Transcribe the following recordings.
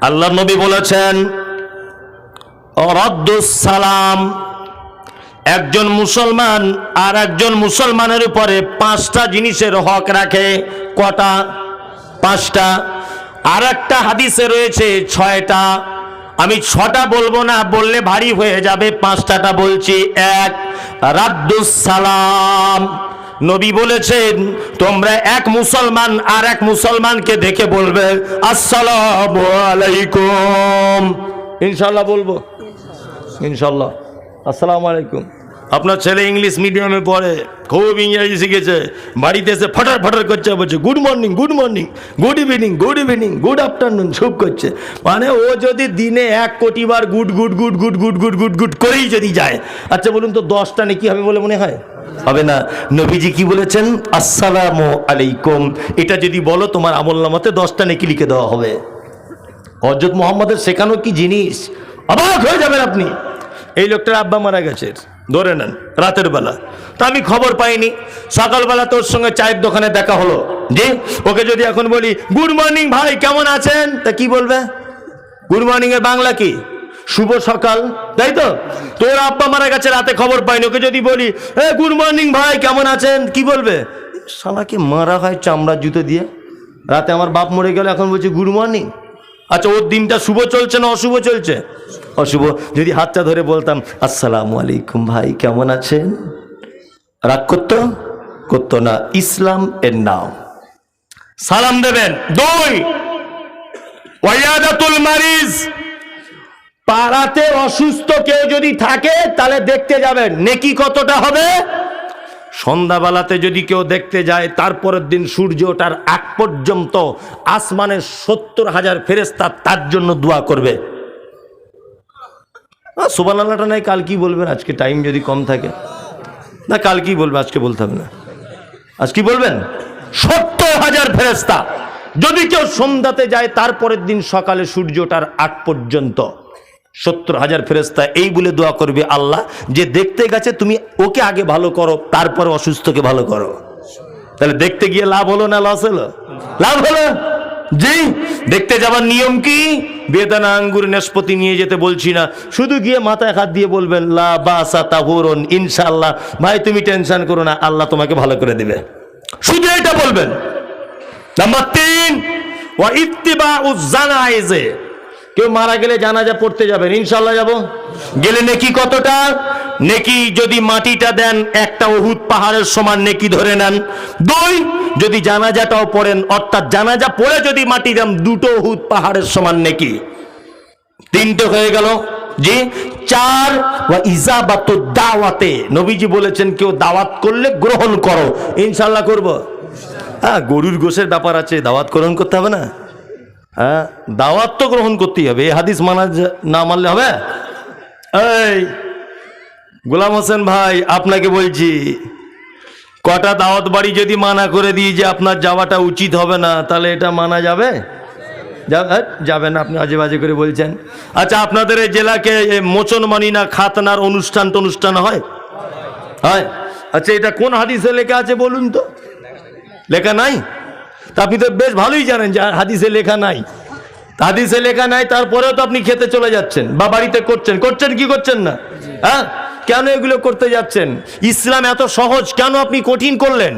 আল্লাহ নবী বলেছেন সালাম, একজন মুসলমান আর একজন মুসলমানের উপরে পাঁচটা জিনিসের হক রাখে। কটা? পাঁচটা। আর একটা হাদিসে রয়েছে, ছয়টা। আমি ছটা বলব না, বললে ভারী হয়ে যাবে। পাঁচটাটা বলছি। এক রাদ্দুস সালাম। নবী বলেছেন, তোমরা এক মুসলমান আর এক মুসলমানকে দেখে বলবে, আসসালাম আলাইকুম। ইনশাল্লাহ বলব। ইনশাল্লাহ। আসসালামু আলাইকুম। আপনার ছেলে ইংলিশ মিডিয়ামে পড়ে, খুব ইংরাজি শিখেছে, বাড়িতে এসে ফটার ফটার করছে, বলছে good morning good morning good evening good evening good afternoon সব করছে। মানে ও যদি দিনে এক কোটি বার good good good good good good good good করেই যদি যায় আচ্ছা বলুন তো দশটা নাকি হবে বলে মনে হয়? হবে না। নবীজি কি বলেছেন? আসসালামু আলাইকুম। এটা যদি বলো, তোমার আমল নামাতে দশটা নাকি লিখে দেওয়া হবে। হজরত মোহাম্মদের শেখানো কি জিনিস? অবাক হয়ে যাবেন আপনি। এই লোকটার আব্বা মারা গেছে। ধরে নেন, রাতের বেলা। তা আমি খবর পাইনি। সকালবেলা তোর সঙ্গে চায়ের দোকানে দেখা হলো। জি, ওকে যদি এখন বলি, গুড মর্নিং ভাই, কেমন আছেন? তা কি বলবে? গুড মর্নিং এর বাংলা কি? শুভ সকাল। তাই তো? তোর আব্বা মারা গেছে, রাতে খবর পাইনি। ওকে যদি বলি, এ, গুড মর্নিং ভাই, কেমন আছেন? কি বলবে? শালাকে মারা হয় চামড়ার জুতো দিয়ে। রাতে আমার বাপ মরে গেল, এখন বলছি, গুড মর্নিং। আচ্ছা ওর দিনটা শুভ চলছে না অশুভ চলছে? অশুভ। যদি হাতটা ধরে বলতাম, আসসালামু আলাইকুম ভাই, কেমন আছেন? রাগ করতো? করতো না। ইসলাম এর নাম। সালাম দেবেন। দুই ওয়াইয়াদাতুল মারিজ। পাড়াতে অসুস্থ কেউ যদি থাকে, তাহলে দেখতে যাবেন। নেকি কতটা হবে? সন্ধ্যাবেলাতে যদি কেউ দেখতে যায়, তারপরের দিন সূর্য ওঠার আগ পর্যন্ত আসমানের সত্তর হাজার ফেরেস্তা তার জন্য দোয়া করবে। সুবান নাই, কাল কি বলবেন? আজকে টাইম যদি কম থাকে। না, কাল কি বলবে? আজকে বলতে হবে না। আজ কি বলবেন? সত্তর হাজার ফেরেস্তা যদি কেউ সন্ধ্যাতে যায়, তারপরের দিন সকালে সূর্য ওঠার আগ পর্যন্ত। সত্তর হাজার ফেরেস্তা এই বলে দোয়া করবে আল্লাহ, যে দেখতে গেছে তুমি ওকে আগে ভালো করো, তারপরে অসুস্থকে ভালো করো। তাহলে দেখতে গিয়ে লাভ হলো না লস হলো? লাভ হলো? জি, দেখতে যাবার নিয়ম কি? বেদানা আঙ্গুর নাশপাতি নিয়ে যেতে বলছি না। শুধু গিয়ে মাথায় হাত দিয়ে বলবেন, লা বাসা তাহুরন, ইনশাআল্লাহ। ভাই, তুমি টেনশন করো না, আল্লাহ তোমাকে ভালো করে দিবে। শুধু এটা বলবেন। নাম্বার তিন, ওয়া ইত্তিবা জানাইজে। কেউ মারা গেলে জানাজা পড়তে যাবেন, ইনশাল্লাহ যাব। গেলে নেকি কতটা? নেকি যদি মাটিটা দেন, একটা অহুত পাহাড়ের সমান নেকি ধরে নেন। দুই, যদি জানাজাটাও পড়েন, অর্থাৎ জানাজা পড়ে যদি মাটি দেন, দুটো অহুত পাহাড়ের সমান নেকি। তিনটে হয়ে গেল। জি, চার, ওয়া ইজাবাত দাওয়াতে। নবীজি বলেছেন, কেউ দাওয়াত করলে গ্রহণ করো। ইনশাল্লাহ করব। হ্যাঁ গরুর গোশের ব্যাপার আছে, দাওয়াত গ্রহণ করতে হবে না। হ্যাঁ? দাওয়াত তো গ্রহণ করতেই হবে। এই হাদিস মানা না মানলে হবে? এই গোলাম হোসেন ভাই আপনাকে বলছি কটা দাওয়াত বাড়ি যদি মানা করে দিই যে আপনার যাওয়াটা উচিত হবে না তাহলে এটা মানা যাবে? যা- হ্যাঁ, যাবে না আপনি আজে বাজে করে বলছেন। আচ্ছা আপনাদের এই জেলাকে এই মোচনমানি না খাতনার অনুষ্ঠান টনুষ্ঠান হয়? হয়। আচ্ছা এটা কোন হাদিসে লেখা আছে বলুন তো? লেখা নাই? তা আপনি তো বেশ ভালোই জানেন যে হাদিসে লেখা নাই। হাদিসে লেখা নাই, তারপরেও তো আপনি খেতে চলে যাচ্ছেন বা বাড়িতে করছেন। করছেন কি করছেন না? হ্যাঁ? কেন এগুলো করতে যাচ্ছেন? ইসলাম এত সহজ, কেন আপনি কঠিন করলেন?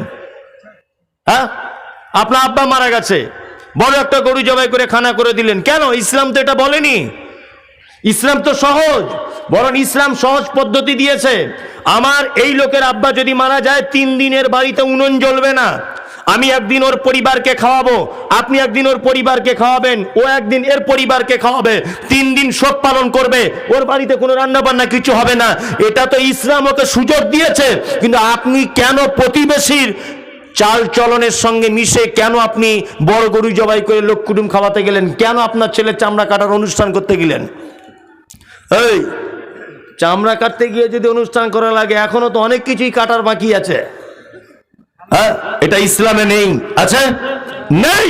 হ্যাঁ? আপনার আব্বা মারা গেছে। বড় একটা গরু জবাই করে খানা করে দিলেন। কেন? ইসলাম তো এটা বলেনি। ইসলাম তো সহজ, বরং ইসলাম সহজ পদ্ধতি দিয়েছে। আমার এই লোকের আব্বা যদি মারা যায়, তিন দিনের বাড়িতে উনুন জ্বলবে না। আমি একদিন ওর পরিবারকে খাওয়াবো, আপনি একদিন ওর পরিবারকে খাওয়াবেন, ও একদিন এর পরিবারকে খাওয়াবে, তিন দিন শোক পালন করবে, ওর বাড়িতে কোনো রান্না বান্না কিছু হবে না। এটা তো ইসলাম ওকে সুযোগ দিয়েছে, কিন্তু আপনি কেন প্রতিবেশীর চাল চলনের সঙ্গে মিশে কেন আপনি বড় গরু জবাই করে লোক কুটুম খাওয়াতে গেলেন? কেন আপনার ছেলে চামড়া কাটার অনুষ্ঠান করতে গেলেন? এই, চামড়া কাটতে গিয়ে যদি অনুষ্ঠান করা লাগে, এখনও তো অনেক কিছুই কাটার বাকি আছে। হ্যাঁ এটা ইসলামে নেই। আছে? নেই।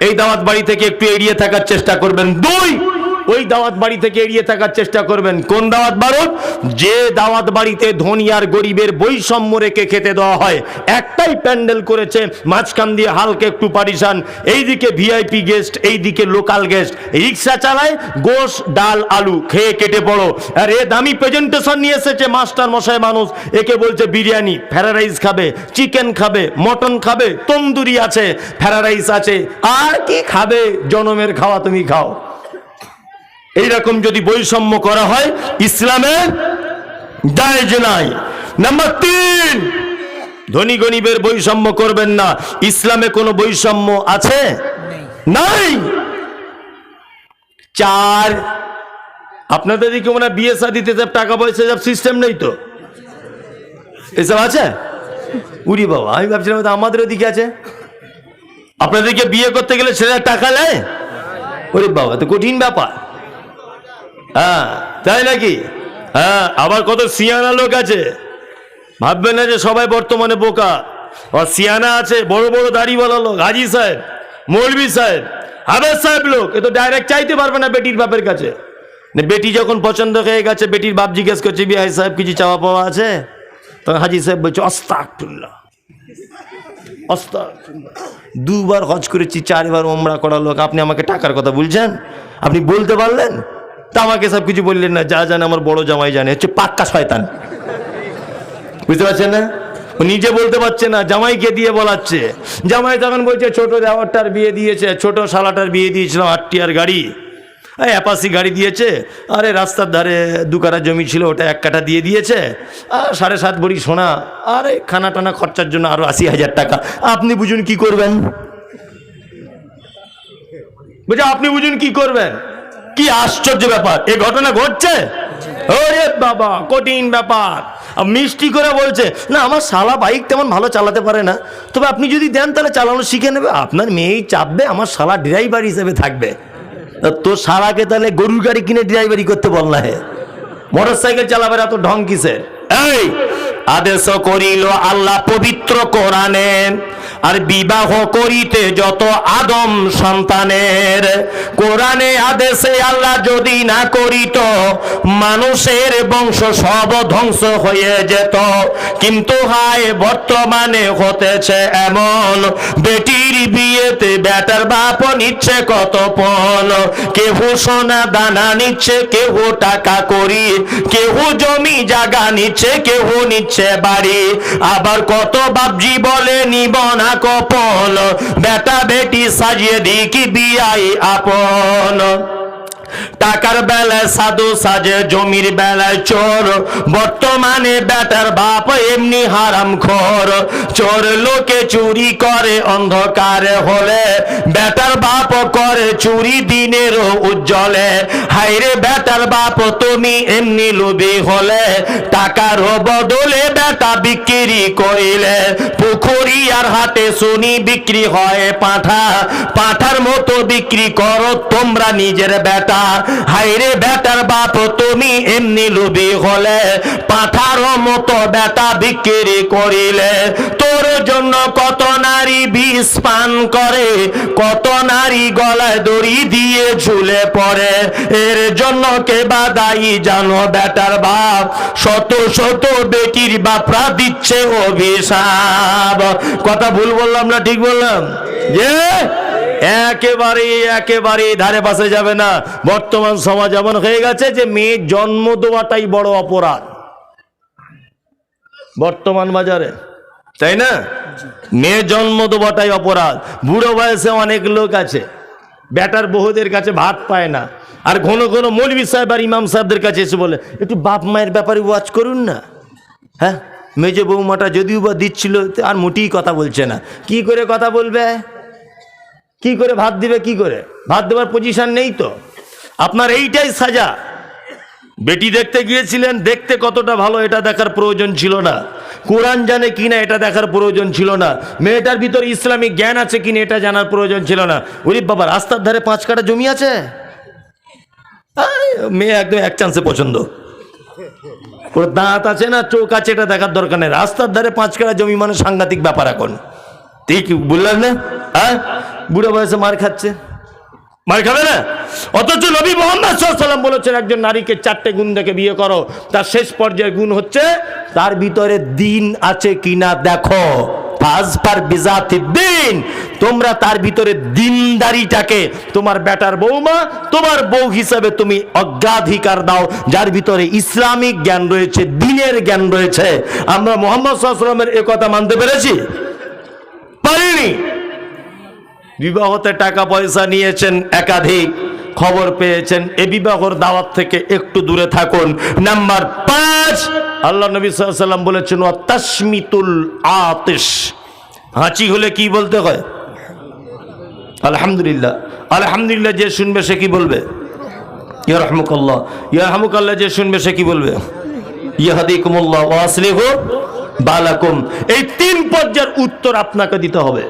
এই দাওয়াত বাড়ি থেকে একটু এড়িয়ে থাকার চেষ্টা করবেন। দুই ওই দাওয়াত বাড়ি থেকে এড়িয়ে থাকার চেষ্টা করবেন। কোন দাওয়াত বারুদ যে দাওয়াত বাড়িতে ধনী আর গরিবের বৈষম্য রেখে খেতে দেওয়া হয়, একটাই প্যান্ডেল করেছে মাঝখান দিয়ে হালকা একটু পারিশান। এইদিকে ভিআইপি গেস্ট, এইদিকে লোকাল গেস্ট। রিক্সা চালায় গোশ, ডাল, আলু, খেয়ে কেটে পড়ো। আর এ দামি প্রেজেন্টেশন নিয়ে এসেছে মাস্টার মশাই মানুষ। একে বলছে বিরিয়ানি ফ্রাইড রাইস খাবে চিকেন খাবে মটন খাবে, তন্দুরি আছে ফ্রাইড রাইস আছে। আর কি খাবে? জনমের খাওয়া তুমি খাও। এইরকম যদি বৈষম্য করা হয়, ইসলামে দায়জ নাই। নাম্বার তিন, ধনী গরিবের বৈষম্য করবেন না। ইসলামে কোনো বৈষম্য আছে? নাই। চার, আপনাদের দিকে মনে হয় বিয়ে শাদিতে সব টাকা পয়সা সব সিস্টেম নেই তো? এসব আছে? উরি বাবা, আমি ভাবছিলাম আমাদের ওদিকে আছে। আপনাদেরকে বিয়ে করতে গেলে ছেলেরা টাকা নেয়? ওরে বাবা তো কঠিন ব্যাপার। হ্যাঁ তাই নাকি? হ্যাঁ আবার কত সিয়ানা লোক আছে। ভাববেন না যে সবাই বর্তমানে বোকা। সিয়ানা আছে, বড় বড় দাড়িওয়ালা লোক, হাজি সাহেব, মৌলভি সাহেব হাবেজ সাহেব লোক, এ তো ডাইরেক্ট চাইতে পারবে না বেটির বাপের কাছে। বেটি যখন পছন্দ হয়ে গেছে, বেটির বাপ জিজ্ঞেস করছে বিহাই সাহেব, কিছু চাওয়া পাওয়া আছে? তখন হাজি সাহেব বলছে অস্তাকুল্লাহ দুবার হজ করেছি, চারবার ওমরা করা লোক, আপনি আমাকে টাকার কথা বলছেন? আপনি বলতে পারলেন? তা আমাকে সব কিছু বললেন না, যা জানে আমার বড় জামাই জানে, হচ্ছে পাক্কা শয়তান। বুঝতে পারছেন না? নিজে বলতে পারছে না, জামাইকে দিয়ে বলাচ্ছে। জামাই তখন বলছে, ছোট দেওয়ারটার বিয়ে দিয়েছে, ছোট শালাটার বিয়ে দিয়েছিলাম, আটটিয়ার গাড়ি। এই অ্যাপাসি গাড়ি দিয়েছে, আরে রাস্তার ধারে দু কাঠা জমি ছিল, ওটা এক কাঠা দিয়ে দিয়েছে। আর সাড়ে সাত ভরি সোনা, আরে খানা টানা খরচার জন্য আরও আশি হাজার টাকা। আপনি বুঝুন কি করবেন? বুঝে, আপনি বুঝুন কি করবেন? কি আশ্চর্য ব্যাপার? এ ঘটনা ঘটছে? ওরে বাবা, কঠিন ব্যাপার। মিষ্টি করে বলছে, না, আমার শালা বাইক তেমন ভালো চালাতে পারে না। তবে আপনি যদি দেন, তাহলে চালানো শিখে নেবে। আপনার মেয়েই চাপবে, আমার শালা ড্রাইভার হিসেবে থাকবে। তোর শালাকে তাহলে গরুর গাড়ি কিনে ড্রাইভারি করতে বল না হে। মোটর সাইকেল চালাবে এত ঢং কিসের? এই আদেশ করিল আল্লাহ পবিত্র কোরআনে। আর বিবাহ করিতে যত আদম সন্তানের, কোরআনে আদেশে আল্লাহ যদি না করিত, মানুষের বংশ সব ধ্বংস হয়ে যেত। কিন্তু হায়, বর্তমানে হতেছে এমন, বেটির বিয়েতে বেটার বাপ নিচ্ছে কত পণ। কেহ সোনা দানা নিচ্ছে, কেহ টাকা করি কেহ জমি জায়গা নিচ্ছে, কেহ নিচ্ছে বাড়ি। আবার কত বাবজি বলে, নিব না কপন। বেটা বেটি সাজিয়ে দিকি বিয়াই আপন। টাকার বেলায় সাধু সাজে, জমির বেলায় চোর। বর্তমানে বেটার বাপ এমনি হারাম খোর। চোর লোকে চুরি করে, অন্ধকারে হলে। বেটার বাপ করে চুরি দিনের উজ্জ্বলে। হাইরে বেটার বাপ, তুমি এমনি লোভী হলে। টাকার বদলে বেটা বিক্রি করিলে পুকুরি আর হাটে শুনি বিক্রি হয় পাঠা। পাঠার মতো বিক্রি করো তোমরা নিজের বেটা। হাইরে বেটার বাপ তুমি এমনি লোভী হলে পাঠার মতো বেটা বিক্রি করিলে। তোর জন্য কত নারী বিষ পান করে, কত নারী গলায় দড়ি দিয়ে ঝুলে পড়ে। এর জন্য কে বা দায়ী জানো বেটার বাপ? শত শত বেটির বাপরা দিচ্ছে অভিশাপ। কথা ভুল বললাম না ঠিক বললাম? যে একেবারে একেবারে ধারে পাশে যাবে না। বর্তমান সমাজ এমন হয়ে গেছে যে মেয়ের জন্ম দেওয়াটাই বড় অপরাধ। বর্তমান বাজারে, তাই না? মেয়ে জন্ম দেওয়াটাই অপরাধ। বুড়ো বয়সে অনেক লোক আছে, বেটার বহুদের কাছে ভাত পায় না। আর ঘন ঘন মৌলবি সাহেব আর ইমাম সাহেবদের কাছে এসে বলে, একটু বাপ মায়ের ব্যাপারে ওয়াচ করুন না। হ্যাঁ? মেজে বৌমাটা যদিও বা দিচ্ছিল আর মোটেই কথা বলছে না। কি করে কথা বলবে? কি করে ভাত দিবে, কি করে? ভাত দেওয়ার পজিশন নেই তো। আপনার এইটাই সাজা। বেটি দেখতে গিয়েছিলেন, দেখতে কতটা ভালো, এটা দেখার প্রয়োজন ছিল না। কোরআন জানে কিনা এটা দেখার প্রয়োজন ছিল না। মেয়েটার ভিতর ইসলামিক জ্ঞান আছে কিনা এটা জানার প্রয়োজন ছিল না। ওরে বাবা, রাস্তার ধারে পাঁচ কাটা জমি আছে? মেয়ে একদম এক চান্সে পছন্দ। ওর দাঁত আছে না, চোখ আছে, এটা দেখার দরকার নেই। রাস্তার ধারে পাঁচ কাটা জমি মানে সাংঘাতিক ব্যাপার এখন। ঠিক বললেন না? হ্যাঁ? বুড়ো বয়সে মার খাচ্ছে। মার খাবে না? অথচ নবী মোহাম্মদ সাল্লাম বলেছেন, একজন নারীকে চারটে গুণ দেখে বিয়ে করো, তার শেষ পর্যায়ের গুণ হচ্ছে, তার ভিতরে দিন আছে কিনা দেখো। দিন, তোমরা তার ভিতরে দিনদারিটাকে, তোমার বেটার বৌমা, তোমার বউ হিসাবে তুমি অগ্রাধিকার দাও, যার ভিতরে ইসলামিক জ্ঞান রয়েছে, দিনের জ্ঞান রয়েছে। আমরা মোহাম্মদ সাল্লামের এ কথা মানতে পেরেছি? পারিনি। বিবাহতে টাকা পয়সা নিয়েছেন একাধিক। খবর পেয়েছেন, এ বিবাহর দাওয়াত থেকে একটু দূরে থাকুন। নাম্বার পাঁচ, আল্লাহ নবী সাল্লাম বলেছেন তাসমিতুল আতিশ। হাঁচি হলে কি বলতে হয়? আলহামদুলিল্লাহ। আলহামদুলিল্লাহ যে শুনবে সে কি বলবে? ইয়ারহামুকাল্লাহ। ইয়ারহামুকাল্লাহ যে শুনবে সে কি বলবে? ইয়াহাদিকুমুল্লাহ ওয়া আসলিহু বালাকুম। এই তিন পর্যায়ের উত্তর আপনাকে দিতে হবে।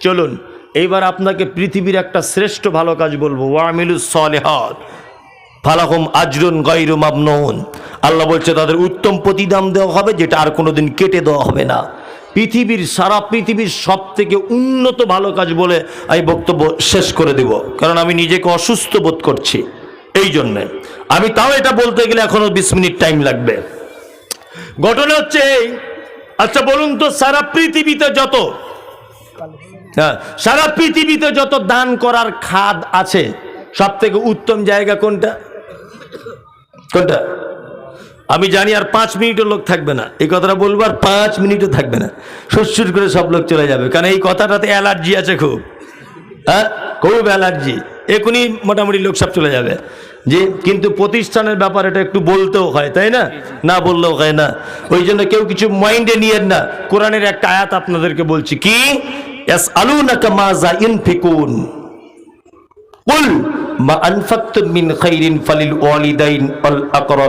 চলুন। এইবার আপনাকে পৃথিবীর একটা শ্রেষ্ঠ ভালো কাজ বলব। সলিহাত। ফালাহুম আজরুন গায়রু মামনুন আল্লাহ বলছে, তাদের উত্তম প্রতিদান দেওয়া হবে, যেটা আর কোনোদিন কেটে দেওয়া হবে না। পৃথিবীর, সারা পৃথিবীর সব থেকে উন্নত ভালো কাজ বলে আমি বক্তব্য শেষ করে দেব। কারণ আমি নিজেকে অসুস্থ বোধ করছি। এই জন্যে। আমি তাও এটা বলতে গেলে এখনও বিশ মিনিট টাইম লাগবে। ঘটনা হচ্ছে এই। আচ্ছা বলুন তো, সারা পৃথিবীতে যত হ্যাঁ সারা পৃথিবীতে যত দান করার খাদ আছে সব থেকে উত্তম জায়গা কোনটা? কোনটা? আমি জানি আর পাঁচ মিনিটও লোক থাকবে না। এই কথাটা বলব আর পাঁচ মিনিটও থাকবে না। সুরসুর করে সব লোক চলে যাবে। কারণ এই কথাটাতে অ্যালার্জি আছে খুব। হ্যাঁ খুব অ্যালার্জি। এখনই মোটামুটি লোক সব চলে যাবে। যে কিন্তু প্রতিষ্ঠানের ব্যাপার এটা একটু বলতেও হয়, তাই না? না বললেও হয় না। ওই জন্য কেউ কিছু মাইন্ডে নিয়েন না। কোরআনের একটা আয়াত আপনাদেরকে বলছি। কি? ইয়াসআলুনাকা মাযা ইনফিকুন কুল মা আনফাকতুম মিন খাইরিন ফালিল ওয়ালিদাইন ওয়াল আকরাব